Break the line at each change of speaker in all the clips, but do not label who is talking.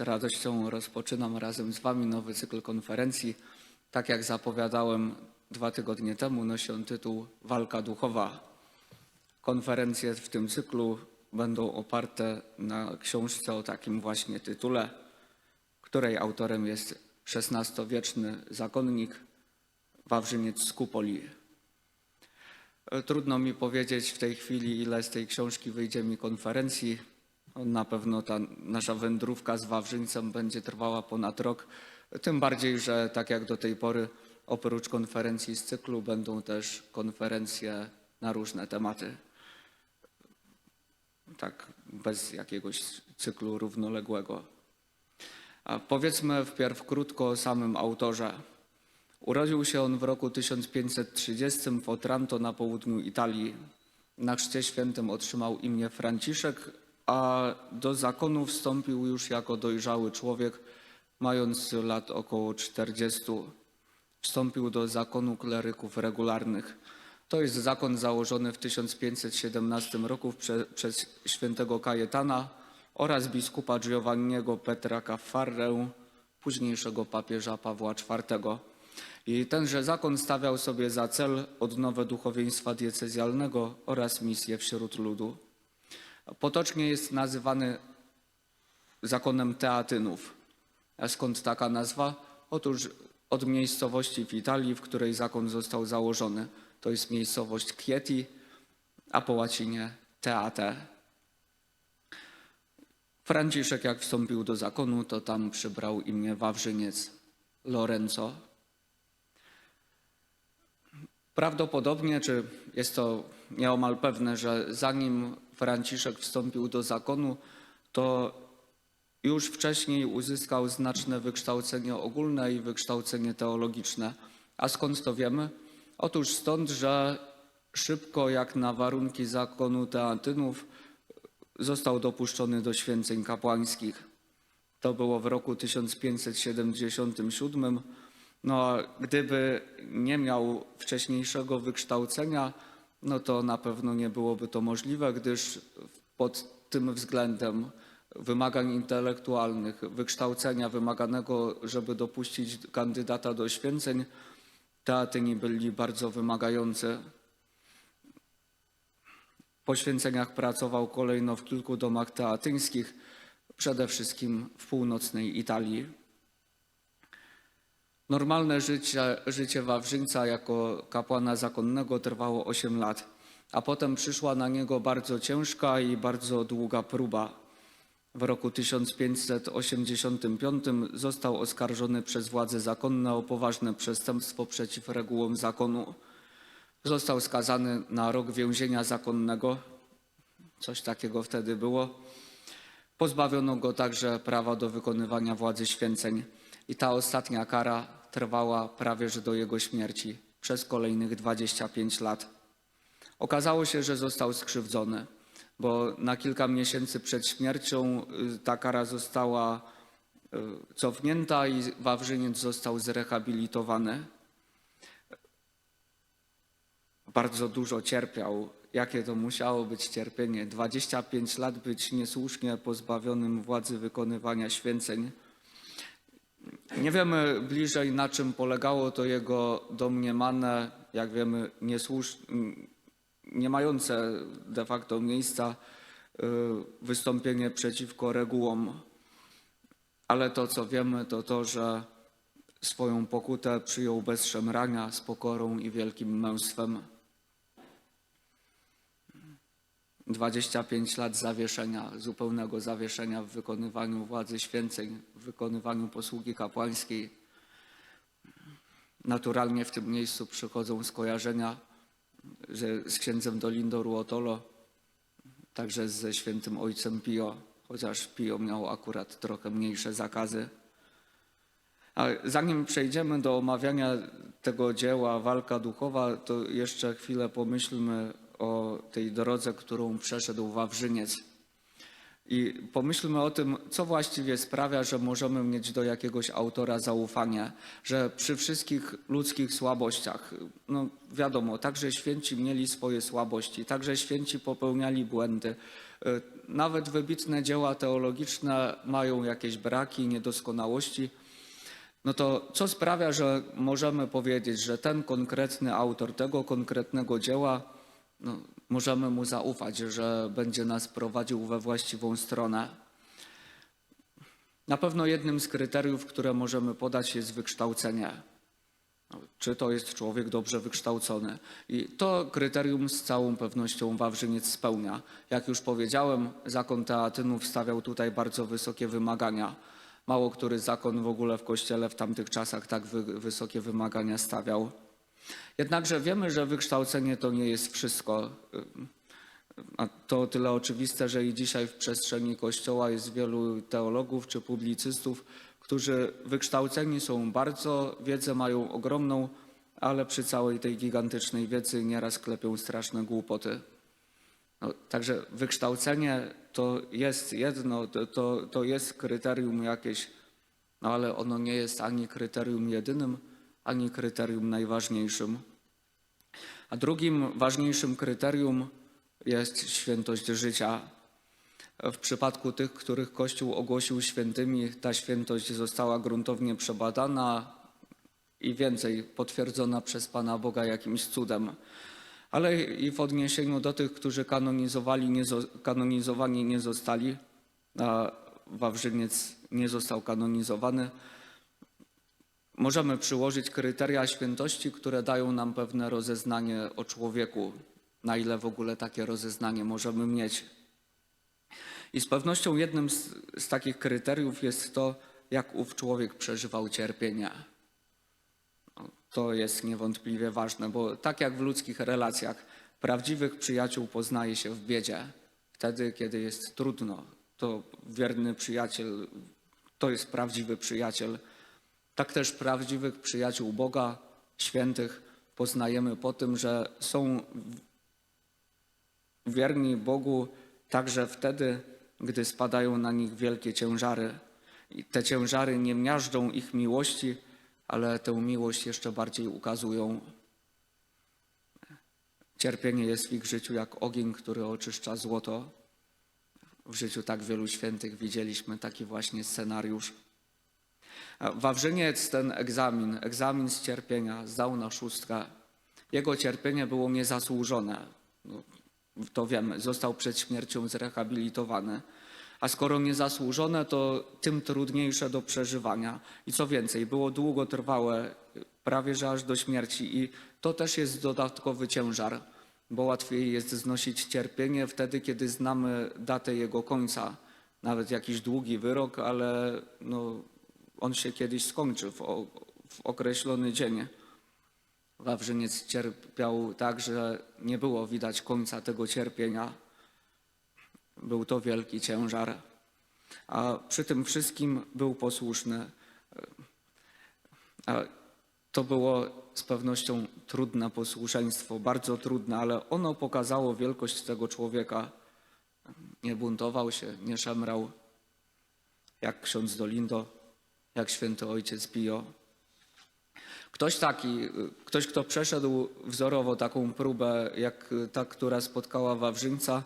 Z radością rozpoczynam razem z Wami nowy cykl konferencji. Tak jak zapowiadałem dwa tygodnie temu, nosi on tytuł Walka duchowa. Konferencje w tym cyklu będą oparte na książce o takim właśnie tytule, której autorem jest XVI-wieczny zakonnik Wawrzyniec z Kupoli. E, Trudno mi powiedzieć w tej chwili, ile z tej książki wyjdzie mi konferencji. Na pewno ta nasza wędrówka z Wawrzyńcem będzie trwała ponad rok. Tym bardziej, że tak jak do tej pory, oprócz konferencji z cyklu, będą też konferencje na różne tematy. Tak, bez jakiegoś cyklu równoległego. A powiedzmy wpierw krótko o samym autorze. Urodził się on w roku 1530 w Otranto na południu Italii. Na chrzcie świętym otrzymał imię Franciszek, a do zakonu wstąpił już jako dojrzały człowiek, mając lat około 40. Wstąpił do zakonu kleryków regularnych. To jest zakon założony w 1517 roku prze, przez świętego Kajetana oraz biskupa Giovanniego Petra Caffarrę, późniejszego papieża Pawła IV. I tenże zakon stawiał sobie za cel odnowę duchowieństwa diecezjalnego oraz misję wśród ludu. Potocznie jest nazywany zakonem Teatynów. A skąd taka nazwa? Otóż od miejscowości w Italii, w której zakon został założony. To jest miejscowość Chieti, a po łacinie Teate. Franciszek, jak wstąpił do zakonu, to tam przybrał imię Wawrzyniec Lorenzo. Prawdopodobnie, czy jest to nieomal pewne, że zanim Franciszek wstąpił do zakonu, to już wcześniej uzyskał znaczne wykształcenie ogólne i wykształcenie teologiczne. A skąd to wiemy? Otóż stąd, że szybko jak na warunki zakonu Teatynów został dopuszczony do święceń kapłańskich. To było w roku 1577. No, gdyby nie miał wcześniejszego wykształcenia, no to na pewno nie byłoby to możliwe, gdyż pod tym względem wymagań intelektualnych, wykształcenia wymaganego, żeby dopuścić kandydata do święceń, teatyni byli bardzo wymagający. Po święceniach pracował kolejno w kilku domach teatyńskich, przede wszystkim w północnej Italii. Normalne życie, życie Wawrzyńca jako kapłana zakonnego trwało 8 lat, a potem przyszła na niego bardzo ciężka i bardzo długa próba. W roku 1585 został oskarżony przez władze zakonne o poważne przestępstwo przeciw regułom zakonu. Został skazany na rok więzienia zakonnego, coś takiego wtedy było. Pozbawiono go także prawa do wykonywania władzy święceń i ta ostatnia kara trwała prawie że do jego śmierci przez kolejnych 25 lat. Okazało się, że został skrzywdzony, bo na kilka miesięcy przed śmiercią y, ta kara została y, cofnięta i Wawrzyniec został zrehabilitowany. Bardzo dużo cierpiał. Jakie to musiało być cierpienie? 25 lat być niesłusznie pozbawionym władzy wykonywania święceń. Nie wiemy bliżej, na czym polegało to jego domniemane, jak wiemy, niesłusz... nie mające de facto miejsca y, wystąpienie przeciwko regułom. Ale to, co wiemy, to to, że swoją pokutę przyjął bez szemrania, z pokorą i wielkim męstwem. 25 lat zawieszenia, zupełnego zawieszenia w wykonywaniu władzy święceń, w wykonywaniu posługi kapłańskiej. Naturalnie w tym miejscu przychodzą skojarzenia że z księdzem Dolindo Ruotolo, także ze świętym ojcem Pio, chociaż Pio miał akurat trochę mniejsze zakazy. A zanim przejdziemy do omawiania tego dzieła Walka Duchowa, to jeszcze chwilę pomyślmy tej drodze, którą przeszedł Wawrzyniec. I pomyślmy o tym, co właściwie sprawia, że możemy mieć do jakiegoś autora zaufanie, że przy wszystkich ludzkich słabościach, no wiadomo, także święci mieli swoje słabości, także święci popełniali błędy, Y, Nawet wybitne dzieła teologiczne mają jakieś braki, niedoskonałości. No to co sprawia, że możemy powiedzieć, że ten konkretny autor tego konkretnego dzieła, no, możemy mu zaufać, że będzie nas prowadził we właściwą stronę. Na pewno jednym z kryteriów, które możemy podać, jest wykształcenie. Czy to jest człowiek dobrze wykształcony? I to kryterium z całą pewnością Wawrzyniec spełnia. Jak już powiedziałem, zakon Teatynów stawiał tutaj bardzo wysokie wymagania. Mało który zakon w ogóle w kościele w tamtych czasach tak wy, wysokie wymagania stawiał. Jednakże wiemy, że wykształcenie to nie jest wszystko. A to tyle oczywiste, że i dzisiaj w przestrzeni Kościoła jest wielu teologów czy publicystów, którzy wykształceni są bardzo, wiedzę mają ogromną, ale przy całej tej gigantycznej wiedzy nieraz klepią straszne głupoty. No, także wykształcenie to jest jedno, to, to jest kryterium jakieś, no ale ono nie jest ani kryterium jedynym, ani kryterium najważniejszym. A drugim ważniejszym kryterium jest świętość życia. W przypadku tych, których Kościół ogłosił świętymi, ta świętość została gruntownie przebadana i więcej potwierdzona przez Pana Boga jakimś cudem. Ale i w odniesieniu do tych, którzy kanonizowali, nie, zo- kanonizowani nie zostali, a Wawrzyniec nie został kanonizowany, możemy przyłożyć kryteria świętości, które dają nam pewne rozeznanie o człowieku, na ile w ogóle takie rozeznanie możemy mieć. I z pewnością jednym z, z takich kryteriów jest to, jak ów człowiek przeżywał cierpienie. No, To jest niewątpliwie ważne, bo tak jak w ludzkich relacjach, prawdziwych przyjaciół poznaje się w biedzie. Wtedy, kiedy jest trudno, to wierny przyjaciel to jest prawdziwy przyjaciel. Tak też prawdziwych przyjaciół Boga, świętych, poznajemy po tym, że są wierni Bogu także wtedy, gdy spadają na nich wielkie ciężary. I te ciężary nie miażdżą ich miłości, ale tę miłość jeszcze bardziej ukazują. Cierpienie jest w ich życiu jak ogień, który oczyszcza złoto. W życiu tak wielu świętych widzieliśmy taki właśnie scenariusz. Wawrzyniec ten egzamin, egzamin z cierpienia zdał na szóstkę. Jego cierpienie było niezasłużone. No, to wiemy, został przed śmiercią zrehabilitowany. A skoro niezasłużone, to tym trudniejsze do przeżywania. I co więcej, było długotrwałe, prawie że aż do śmierci. I to też jest dodatkowy ciężar, bo łatwiej jest znosić cierpienie wtedy, kiedy znamy datę jego końca. Nawet jakiś długi wyrok, ale no, on się kiedyś skończy w, w określony dzień. Wawrzyniec cierpiał tak, że nie było widać końca tego cierpienia. Był to wielki ciężar, a przy tym wszystkim był posłuszny. A to było z pewnością trudne posłuszeństwo, bardzo trudne, ale ono pokazało wielkość tego człowieka. Nie buntował się, nie szemrał, jak ksiądz Dolindo, jak święty ojciec Pio. Ktoś taki, ktoś, kto przeszedł wzorowo taką próbę, jak ta, która spotkała Wawrzyńca,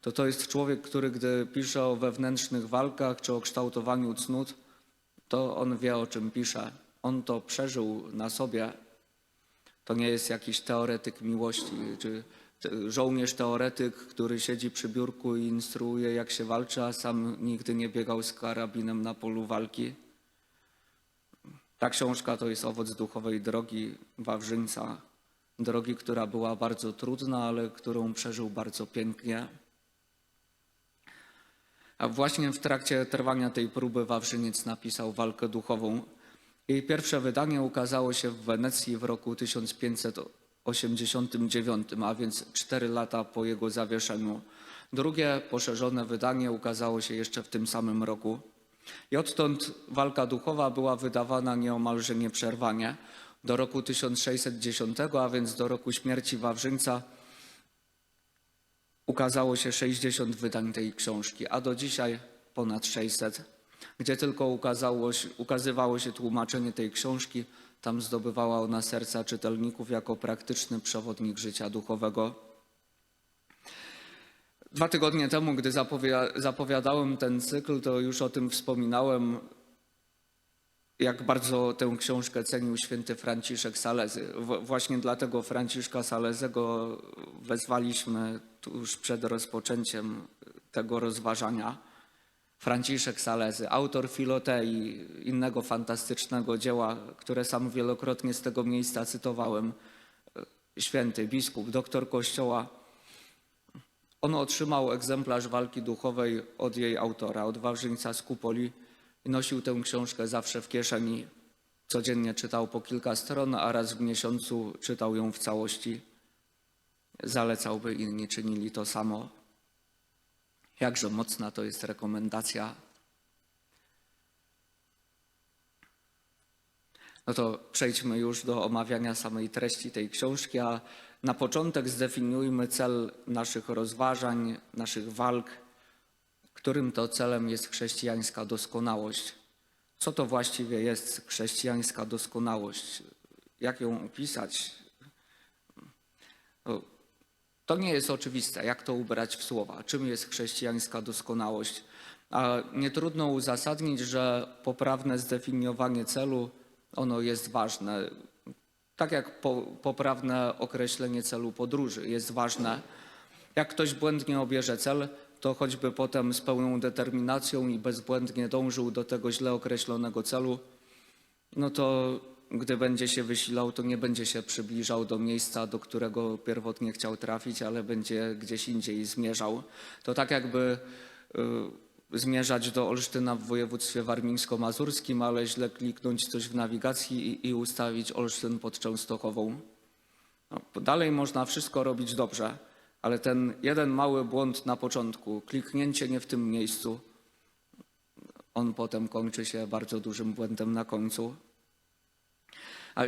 to to jest człowiek, który gdy pisze o wewnętrznych walkach czy o kształtowaniu cnót, to on wie o czym pisze. On to przeżył na sobie. To nie jest jakiś teoretyk miłości, czy żołnierz teoretyk, który siedzi przy biurku i instruuje jak się walczy, a sam nigdy nie biegał z karabinem na polu walki. Ta książka to jest owoc duchowej drogi Wawrzyńca. Drogi, która była bardzo trudna, ale którą przeżył bardzo pięknie. A właśnie w trakcie trwania tej próby Wawrzyniec napisał walkę duchową. Jej pierwsze wydanie ukazało się w Wenecji w roku 1589, a więc cztery lata po jego zawieszeniu. Drugie, poszerzone wydanie ukazało się jeszcze w tym samym roku. I odtąd walka duchowa była wydawana nieomalże nieprzerwanie. Do roku 1610, a więc do roku śmierci Wawrzyńca, ukazało się 60 wydań tej książki, a do dzisiaj ponad 600. Gdzie tylko ukazało się, ukazywało się tłumaczenie tej książki, tam zdobywała ona serca czytelników jako praktyczny przewodnik życia duchowego. Dwa tygodnie temu, gdy zapowi- zapowiadałem ten cykl, to już o tym wspominałem, jak bardzo tę książkę cenił święty Franciszek Salezy. Właśnie dlatego Franciszka Salezego wezwaliśmy tuż przed rozpoczęciem tego rozważania. Franciszek Salezy, autor Filotei, innego fantastycznego dzieła, które sam wielokrotnie z tego miejsca cytowałem, święty biskup, doktor Kościoła. On otrzymał egzemplarz walki duchowej od jej autora, od Wawrzyńca z Kupoli nosił tę książkę zawsze w kieszeni. Codziennie czytał po kilka stron, a raz w miesiącu czytał ją w całości. Zalecał, by inni czynili to samo. Jakże mocna to jest rekomendacja. No to przejdźmy już do omawiania samej treści tej książki, a na początek zdefiniujmy cel naszych rozważań, naszych walk, którym to celem jest chrześcijańska doskonałość. Co to właściwie jest chrześcijańska doskonałość? Jak ją opisać? To nie jest oczywiste, jak to ubrać w słowa. Czym jest chrześcijańska doskonałość? A nie trudno uzasadnić, że poprawne zdefiniowanie celu ono jest ważne. Tak jak po, poprawne określenie celu podróży jest ważne. Jak ktoś błędnie obierze cel, to choćby potem z pełną determinacją i bezbłędnie dążył do tego źle określonego celu, no to gdy będzie się wysilał, to nie będzie się przybliżał do miejsca, do którego pierwotnie chciał trafić, ale będzie gdzieś indziej zmierzał. To tak jakby y, zmierzać do Olsztyna w województwie warmińsko-mazurskim, ale źle kliknąć coś w nawigacji i, i ustawić Olsztyn pod Częstochową. No, dalej można wszystko robić dobrze, ale ten jeden mały błąd na początku, kliknięcie nie w tym miejscu, on potem kończy się bardzo dużym błędem na końcu.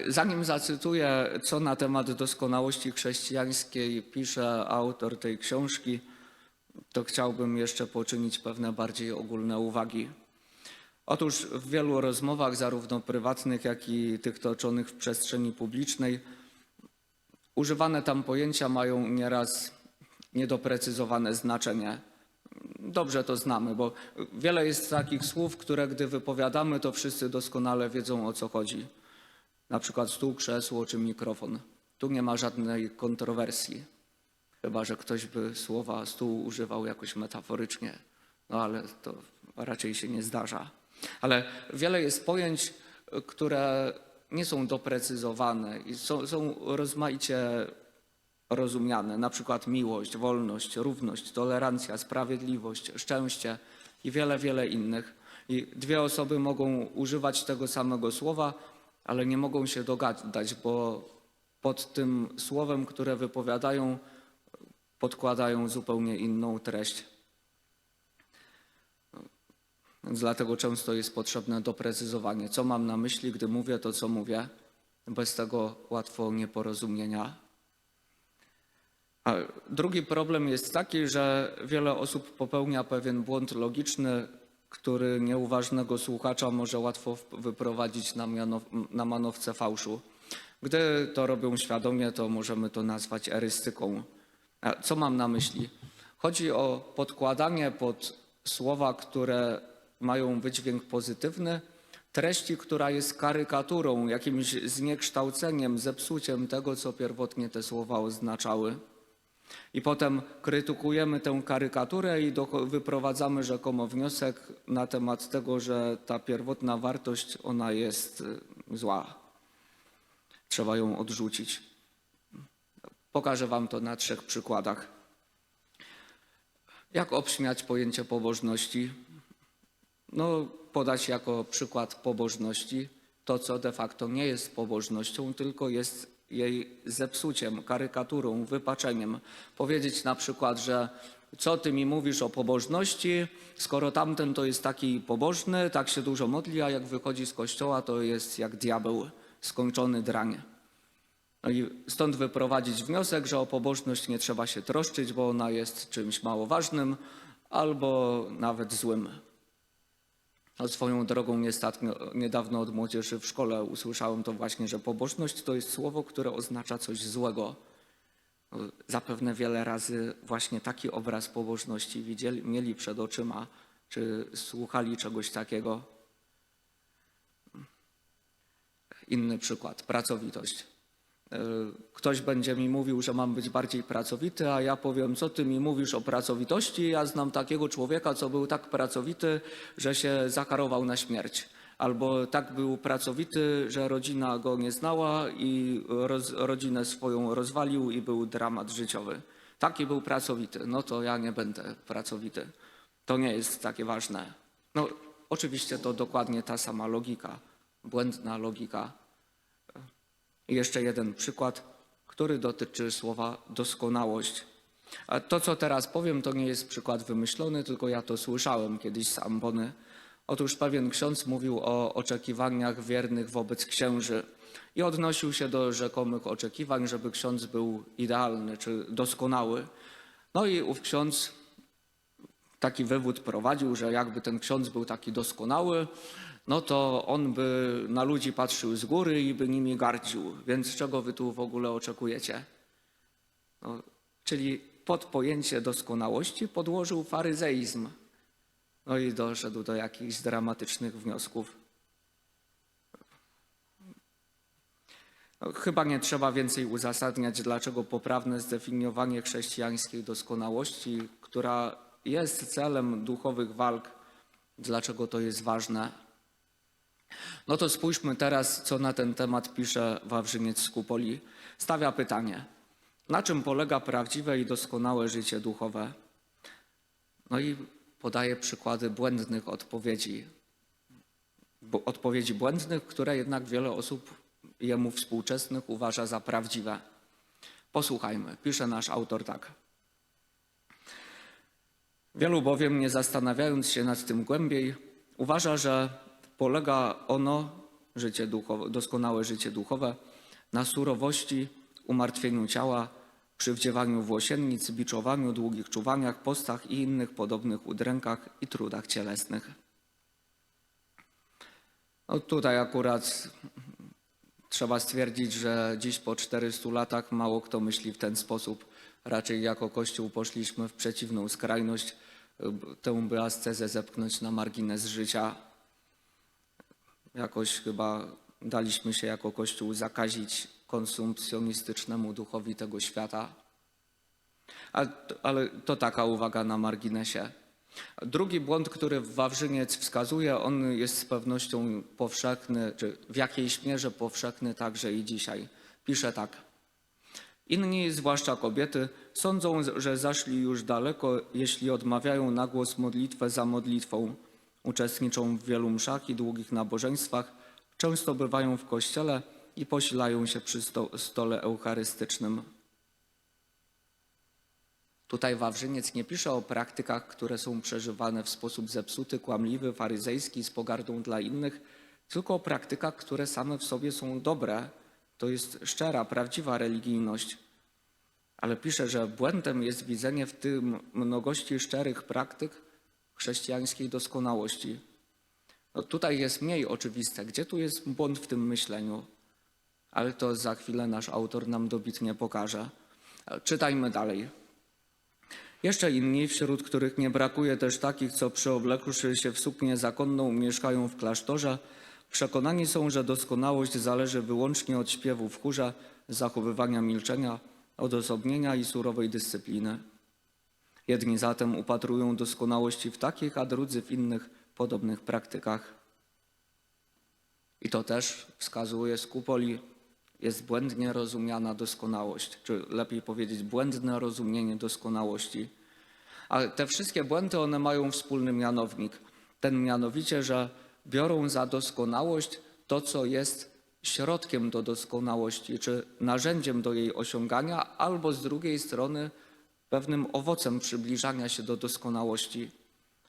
Zanim zacytuję, co na temat doskonałości chrześcijańskiej pisze autor tej książki, to chciałbym jeszcze poczynić pewne bardziej ogólne uwagi. Otóż w wielu rozmowach, zarówno prywatnych, jak i tych toczonych w przestrzeni publicznej, używane tam pojęcia mają nieraz niedoprecyzowane znaczenie. Dobrze to znamy, bo wiele jest takich słów, które gdy wypowiadamy, to wszyscy doskonale wiedzą o co chodzi. Na przykład stół, krzesło czy mikrofon. Tu nie ma żadnej kontrowersji. Chyba, że ktoś by słowa stół używał jakoś metaforycznie, no ale to raczej się nie zdarza. Ale wiele jest pojęć, które nie są doprecyzowane i są, są rozmaicie rozumiane, na przykład miłość, wolność, równość, tolerancja, sprawiedliwość, szczęście i wiele, wiele innych. I dwie osoby mogą używać tego samego słowa, ale nie mogą się dogadać, bo pod tym słowem, które wypowiadają, podkładają zupełnie inną treść. Więc dlatego często jest potrzebne doprecyzowanie, co mam na myśli, gdy mówię to, co mówię. Bez tego łatwo nieporozumienia. A drugi problem jest taki, że wiele osób popełnia pewien błąd logiczny, który nieuważnego słuchacza może łatwo wyprowadzić na, na manowce fałszu. Gdy to robią świadomie, to możemy to nazwać erystyką. A co mam na myśli? Chodzi o podkładanie pod słowa, które mają wydźwięk pozytywny, treści, która jest karykaturą, jakimś zniekształceniem, zepsuciem tego, co pierwotnie te słowa oznaczały. I potem krytykujemy tę karykaturę i wyprowadzamy rzekomo wniosek na temat tego, że ta pierwotna wartość, ona jest y, zła. Trzeba ją odrzucić. Pokażę Wam to na trzech przykładach. Jak obśmiać pojęcie pobożności? No, podać jako przykład pobożności to, co de facto nie jest pobożnością, tylko jest jej zepsuciem, karykaturą, wypaczeniem. Powiedzieć na przykład, że co ty mi mówisz o pobożności, skoro tamten to jest taki pobożny, tak się dużo modli, a jak wychodzi z kościoła, to jest jak diabeł, skończony drań. No i stąd wyprowadzić wniosek, że o pobożność nie trzeba się troszczyć, bo ona jest czymś mało ważnym albo nawet złym. No, swoją drogą niedawno od młodzieży w szkole usłyszałem to właśnie, że pobożność to jest słowo, które oznacza coś złego. Zapewne wiele razy właśnie taki obraz pobożności widzieli, mieli przed oczyma, czy słuchali czegoś takiego. Inny przykład, pracowitość. E, Ktoś będzie mi mówił, że mam być bardziej pracowity, a ja powiem, co ty mi mówisz o pracowitości? Ja znam takiego człowieka, co był tak pracowity, że się zakarował na śmierć. Albo tak był pracowity, że rodzina go nie znała i roz, rodzinę swoją rozwalił i był dramat życiowy. Taki był pracowity. No to ja nie będę pracowity. To nie jest takie ważne. No, oczywiście to dokładnie ta sama logika, błędna logika. I jeszcze jeden przykład, który dotyczy słowa doskonałość. A to, co teraz powiem, to nie jest przykład wymyślony, tylko ja to słyszałem kiedyś z ambony. Otóż pewien ksiądz mówił o oczekiwaniach wiernych wobec księży i odnosił się do rzekomych oczekiwań, żeby ksiądz był idealny czy doskonały. No i ów ksiądz taki wywód prowadził, że jakby ten ksiądz był taki doskonały, no to on by na ludzi patrzył z góry i by nimi gardził. Więc czego wy tu w ogóle oczekujecie? No, czyli pod pojęcie doskonałości podłożył faryzeizm. No i doszedł do jakichś dramatycznych wniosków. No, chyba nie trzeba więcej uzasadniać, dlaczego poprawne zdefiniowanie chrześcijańskiej doskonałości, która jest celem duchowych walk, dlaczego to jest ważne. No to spójrzmy teraz, co na ten temat pisze Wawrzyniec z Kupoli. Stawia pytanie, na czym polega prawdziwe i doskonałe życie duchowe? No i podaje przykłady błędnych odpowiedzi. Odpowiedzi błędnych, które jednak wiele osób jemu współczesnych uważa za prawdziwe. Posłuchajmy, pisze nasz autor tak. Wielu bowiem, nie zastanawiając się nad tym głębiej, uważa, że polega ono, życie duchowe, doskonałe życie duchowe, na surowości, umartwieniu ciała, przywdziewaniu włosiennic, biczowaniu, długich czuwaniach, postach i innych podobnych udrękach i trudach cielesnych. No tutaj akurat trzeba stwierdzić, że dziś po 400 latach mało kto myśli w ten sposób. Raczej jako Kościół poszliśmy w przeciwną skrajność, tę by ascezę zepchnąć na margines życia. Jakoś chyba daliśmy się jako Kościół zakazić konsumpcjonistycznemu duchowi tego świata. Ale, to taka uwaga na marginesie. Drugi błąd, który Wawrzyniec wskazuje, on jest z pewnością powszechny, czy w jakiejś mierze powszechny także i dzisiaj. Pisze tak. Inni, zwłaszcza kobiety, sądzą, że zaszli już daleko, jeśli odmawiają na głos modlitwę za modlitwą. Uczestniczą w wielu mszach i długich nabożeństwach, często bywają w kościele i posilają się przy sto, stole eucharystycznym. Tutaj Wawrzyniec nie pisze o praktykach, które są przeżywane w sposób zepsuty, kłamliwy, faryzejski, z pogardą dla innych, tylko o praktykach, które same w sobie są dobre. To jest szczera, prawdziwa religijność. Ale pisze, że błędem jest widzenie w tym mnogości szczerych praktyk chrześcijańskiej doskonałości. No tutaj jest mniej oczywiste, gdzie tu jest błąd w tym myśleniu, ale to za chwilę nasz autor nam dobitnie pokaże. Czytajmy dalej. Jeszcze inni, wśród których nie brakuje też takich, co przyoblekłszy się w suknię zakonną mieszkają w klasztorze, przekonani są, że doskonałość zależy wyłącznie od śpiewu w chórze, zachowywania milczenia, odosobnienia i surowej dyscypliny. Jedni zatem upatrują doskonałości w takich, a drudzy w innych podobnych praktykach. I to też wskazuje Skupoli, jest błędnie rozumiana doskonałość, czy lepiej powiedzieć błędne rozumienie doskonałości. Ale te wszystkie błędy, one mają wspólny mianownik. Ten mianowicie, że biorą za doskonałość to, co jest środkiem do doskonałości, czy narzędziem do jej osiągania, albo z drugiej strony pewnym owocem przybliżania się do doskonałości,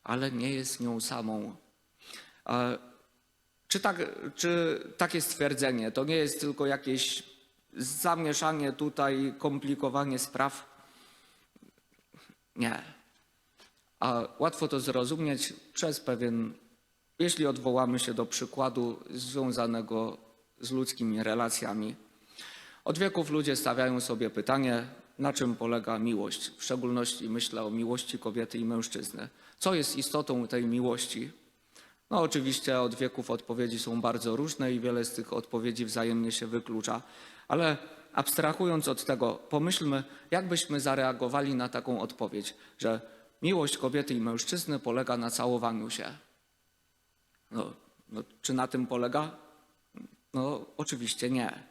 ale nie jest nią samą. Czy, tak, czy takie stwierdzenie to nie jest tylko jakieś zamieszanie tutaj, komplikowanie spraw? Nie. A łatwo to zrozumieć przez pewien, jeśli odwołamy się do przykładu związanego z ludzkimi relacjami. Od wieków ludzie stawiają sobie pytanie, na czym polega miłość. W szczególności myślę o miłości kobiety i mężczyzny. Co jest istotą tej miłości? No oczywiście od wieków odpowiedzi są bardzo różne i wiele z tych odpowiedzi wzajemnie się wyklucza, ale abstrahując od tego, pomyślmy, jak byśmy zareagowali na taką odpowiedź, że miłość kobiety i mężczyzny polega na całowaniu się. No, no, czy na tym polega? No oczywiście nie.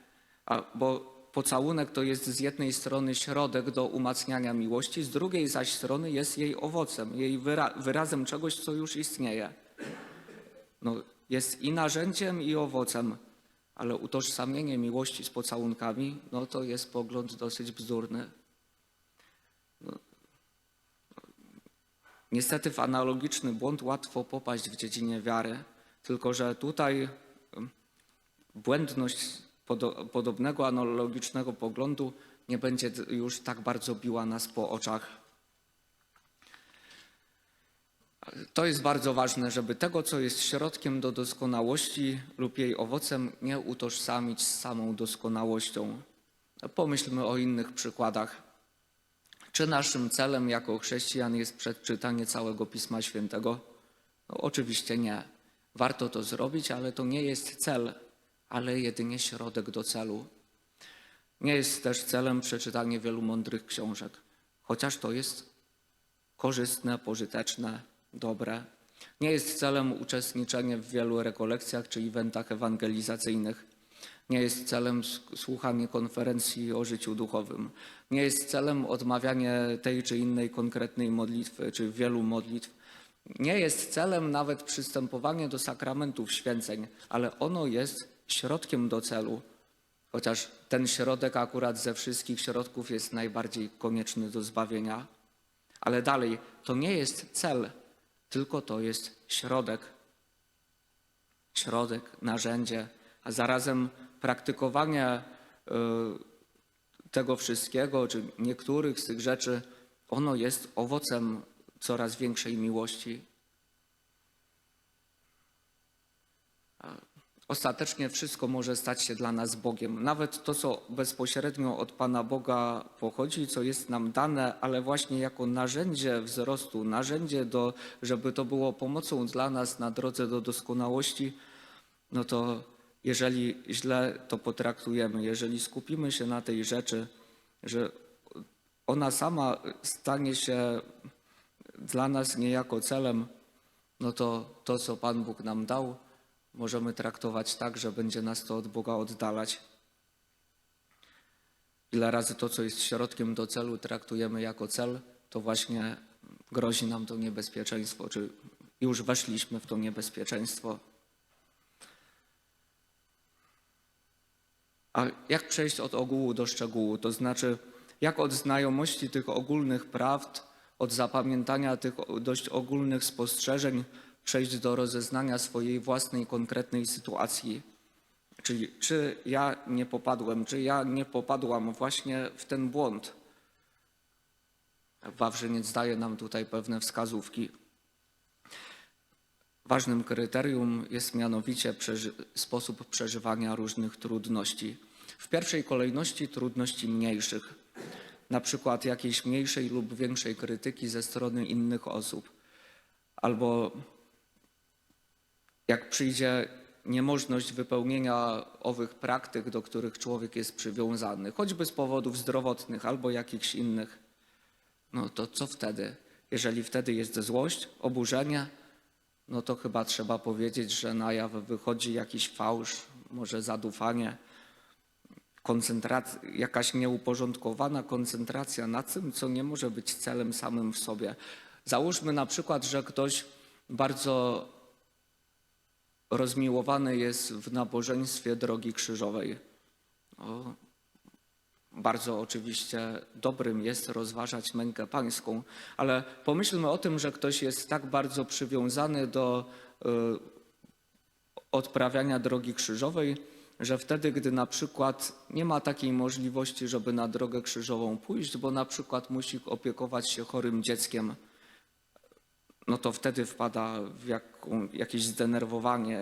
A, bo pocałunek to jest z jednej strony środek do umacniania miłości, z drugiej zaś strony jest jej owocem, jej wyra wyrazem czegoś, co już istnieje. No, jest i narzędziem, i owocem, ale utożsamienie miłości z pocałunkami, no to jest pogląd dosyć bzdurny. No, niestety w analogiczny błąd łatwo popaść w dziedzinie wiary, tylko że tutaj błędność podobnego analogicznego poglądu nie będzie już tak bardzo biła nas po oczach. To jest bardzo ważne, żeby tego, co jest środkiem do doskonałości lub jej owocem, nie utożsamić z samą doskonałością. Pomyślmy o innych przykładach. Czy naszym celem jako chrześcijan jest przeczytanie całego Pisma Świętego? No, oczywiście nie. Warto to zrobić, ale to nie jest cel, ale jedynie środek do celu. Nie jest też celem przeczytanie wielu mądrych książek, chociaż to jest korzystne, pożyteczne, dobre. Nie jest celem uczestniczenie w wielu rekolekcjach czy eventach ewangelizacyjnych. Nie jest celem słuchanie konferencji o życiu duchowym. Nie jest celem odmawianie tej czy innej konkretnej modlitwy, czy wielu modlitw. Nie jest celem nawet przystępowanie do sakramentów święceń, ale ono jest środkiem do celu. Chociaż ten środek akurat ze wszystkich środków jest najbardziej konieczny do zbawienia. Ale dalej, to nie jest cel, tylko to jest środek. Środek, narzędzie, a zarazem praktykowanie y, tego wszystkiego, czy niektórych z tych rzeczy, ono jest owocem coraz większej miłości. Ostatecznie wszystko może stać się dla nas Bogiem. Nawet to, co bezpośrednio od Pana Boga pochodzi, co jest nam dane, ale właśnie jako narzędzie wzrostu, narzędzie, do, żeby to było pomocą dla nas na drodze do doskonałości, no to jeżeli źle to potraktujemy, jeżeli skupimy się na tej rzeczy, że ona sama stanie się dla nas niejako celem, no to to, co Pan Bóg nam dał, możemy traktować tak, że będzie nas to od Boga oddalać. Ile razy to, co jest środkiem do celu, traktujemy jako cel, to właśnie grozi nam to niebezpieczeństwo, czy już weszliśmy w to niebezpieczeństwo. A jak przejść od ogółu do szczegółu? To znaczy, jak od znajomości tych ogólnych prawd, od zapamiętania tych dość ogólnych spostrzeżeń, przejść do rozeznania swojej własnej konkretnej sytuacji? Czyli czy ja nie popadłem, czy ja nie popadłam właśnie w ten błąd? Wawrzyniec daje nam tutaj pewne wskazówki. Ważnym kryterium jest mianowicie przeży- sposób przeżywania różnych trudności. W pierwszej kolejności trudności mniejszych, na przykład jakiejś mniejszej lub większej krytyki ze strony innych osób, albo jak przyjdzie niemożność wypełnienia owych praktyk, do których człowiek jest przywiązany, choćby z powodów zdrowotnych albo jakichś innych, no to co wtedy? Jeżeli wtedy jest złość, oburzenie, no to chyba trzeba powiedzieć, że na jaw wychodzi jakiś fałsz, może zadufanie, koncentracja, jakaś nieuporządkowana koncentracja na tym, co nie może być celem samym w sobie. Załóżmy na przykład, że ktoś bardzo rozmiłowany jest w nabożeństwie drogi krzyżowej. O, bardzo oczywiście dobrym jest rozważać mękę pańską, ale pomyślmy o tym, że ktoś jest tak bardzo przywiązany do y, odprawiania drogi krzyżowej, że wtedy, gdy na przykład nie ma takiej możliwości, żeby na drogę krzyżową pójść, bo na przykład musi opiekować się chorym dzieckiem, no to wtedy wpada w jaką, jakieś zdenerwowanie,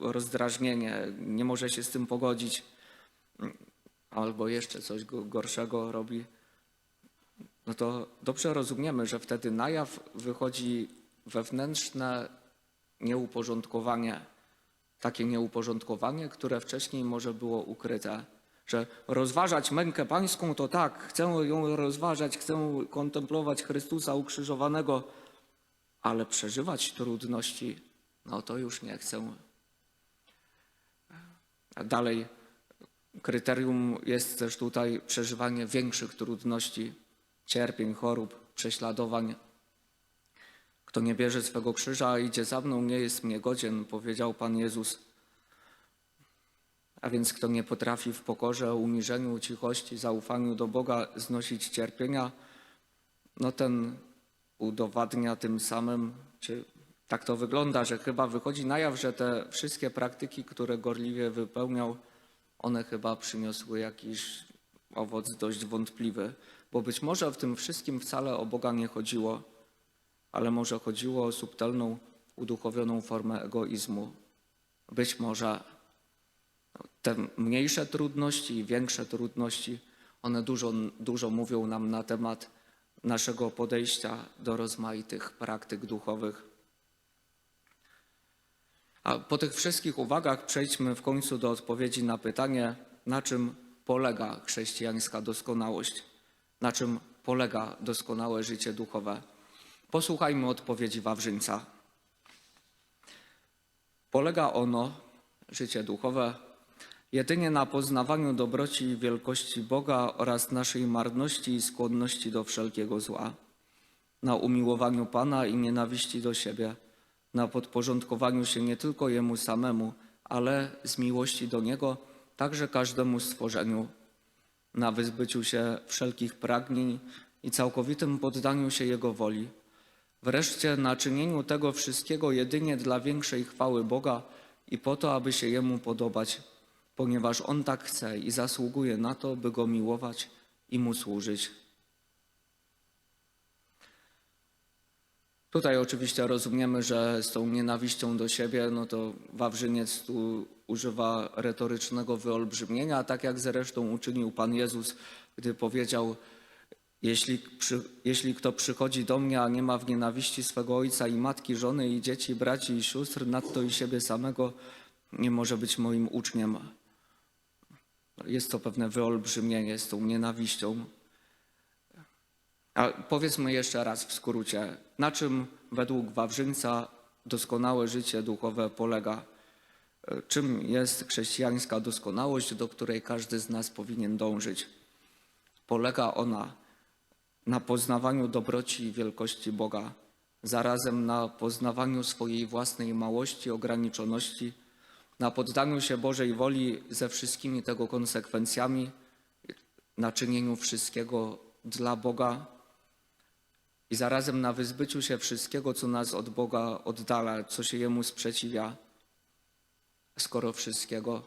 rozdrażnienie, nie może się z tym pogodzić, albo jeszcze coś go- gorszego robi. no to dobrze rozumiemy, że wtedy na jaw wychodzi wewnętrzne nieuporządkowanie, takie nieuporządkowanie, które wcześniej może było ukryte. Że rozważać mękę pańską to tak, chcę ją rozważać, chcę kontemplować Chrystusa ukrzyżowanego, ale przeżywać trudności, no to już nie chcę. A Dalej, kryterium jest też tutaj przeżywanie większych trudności, cierpień, chorób, prześladowań. Kto nie bierze swego krzyża, a idzie za mną, nie jest mnie godzien, powiedział Pan Jezus. A więc kto nie potrafi w pokorze, uniżeniu, cichości, zaufaniu do Boga znosić cierpienia, no ten udowadnia tym samym, czy tak to wygląda, że chyba wychodzi na jaw, że te wszystkie praktyki, które gorliwie wypełniał, one chyba przyniosły jakiś owoc dość wątpliwy, bo być może w tym wszystkim wcale o Boga nie chodziło, ale może chodziło o subtelną, uduchowioną formę egoizmu. Być może te mniejsze trudności i większe trudności, one dużo, dużo mówią nam na temat naszego podejścia do rozmaitych praktyk duchowych. A po tych wszystkich uwagach przejdźmy w końcu do odpowiedzi na pytanie, na czym polega chrześcijańska doskonałość, na czym polega doskonałe życie duchowe. Posłuchajmy odpowiedzi Wawrzyńca. Polega ono, życie duchowe, jedynie na poznawaniu dobroci i wielkości Boga oraz naszej marności i skłonności do wszelkiego zła, na umiłowaniu Pana i nienawiści do siebie, na podporządkowaniu się nie tylko Jemu samemu, ale z miłości do Niego także każdemu stworzeniu, na wyzbyciu się wszelkich pragnień i całkowitym poddaniu się Jego woli. Wreszcie na czynieniu tego wszystkiego jedynie dla większej chwały Boga i po to, aby się Jemu podobać, ponieważ On tak chce i zasługuje na to, by Go miłować i Mu służyć. Tutaj oczywiście rozumiemy, że z tą nienawiścią do siebie, no to Wawrzyniec tu używa retorycznego wyolbrzymienia, tak jak zresztą uczynił Pan Jezus, gdy powiedział, jeśli, przy, jeśli kto przychodzi do mnie, a nie ma w nienawiści swego ojca i matki, żony i dzieci, braci i sióstr, nadto i siebie samego, nie może być moim uczniem. Jest to pewne wyolbrzymienie z tą nienawiścią. A powiedzmy jeszcze raz w skrócie, na czym według Wawrzyńca doskonałe życie duchowe polega? Czym jest chrześcijańska doskonałość, do której każdy z nas powinien dążyć? Polega ona na poznawaniu dobroci i wielkości Boga, zarazem na poznawaniu swojej własnej małości, ograniczoności, na poddaniu się Bożej woli ze wszystkimi tego konsekwencjami, na czynieniu wszystkiego dla Boga i zarazem na wyzbyciu się wszystkiego, co nas od Boga oddala, co się Jemu sprzeciwia. Skoro wszystkiego,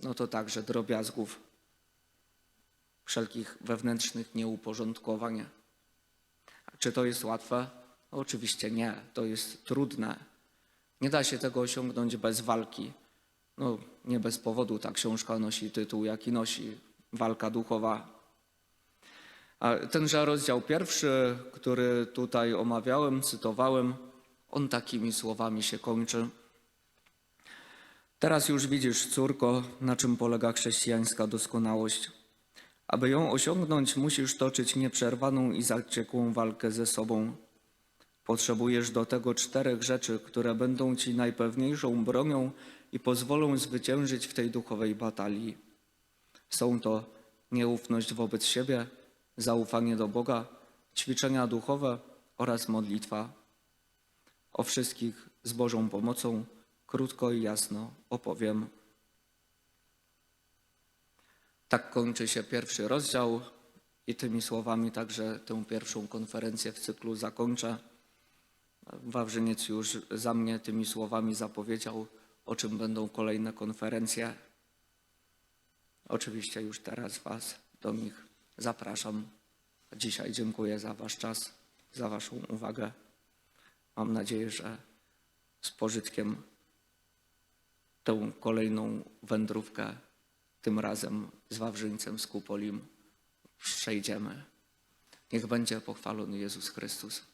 no to także drobiazgów, wszelkich wewnętrznych nieuporządkowań. Czy to jest łatwe? Oczywiście nie, to jest trudne. Nie da się tego osiągnąć bez walki. No, nie bez powodu ta książka nosi tytuł, jaki nosi walka duchowa. A tenże rozdział pierwszy, który tutaj omawiałem, cytowałem, on takimi słowami się kończy. Teraz już widzisz, córko, na czym polega chrześcijańska doskonałość. Aby ją osiągnąć, musisz toczyć nieprzerwaną i zaciekłą walkę ze sobą. Potrzebujesz do tego czterech rzeczy, które będą ci najpewniejszą bronią i pozwolą zwyciężyć w tej duchowej batalii. Są to nieufność wobec siebie, zaufanie do Boga, ćwiczenia duchowe oraz modlitwa. O wszystkich z Bożą pomocą krótko i jasno opowiem. Tak kończy się pierwszy rozdział i tymi słowami także tę pierwszą konferencję w cyklu zakończę. Wawrzyniec już za mnie tymi słowami zapowiedział, o czym będą kolejne konferencje. Oczywiście już teraz Was do nich zapraszam. Dzisiaj dziękuję za Wasz czas, za Waszą uwagę. Mam nadzieję, że z pożytkiem tę kolejną wędrówkę, tym razem z Wawrzyńcem z Kupolim, przejdziemy. Niech będzie pochwalony Jezus Chrystus.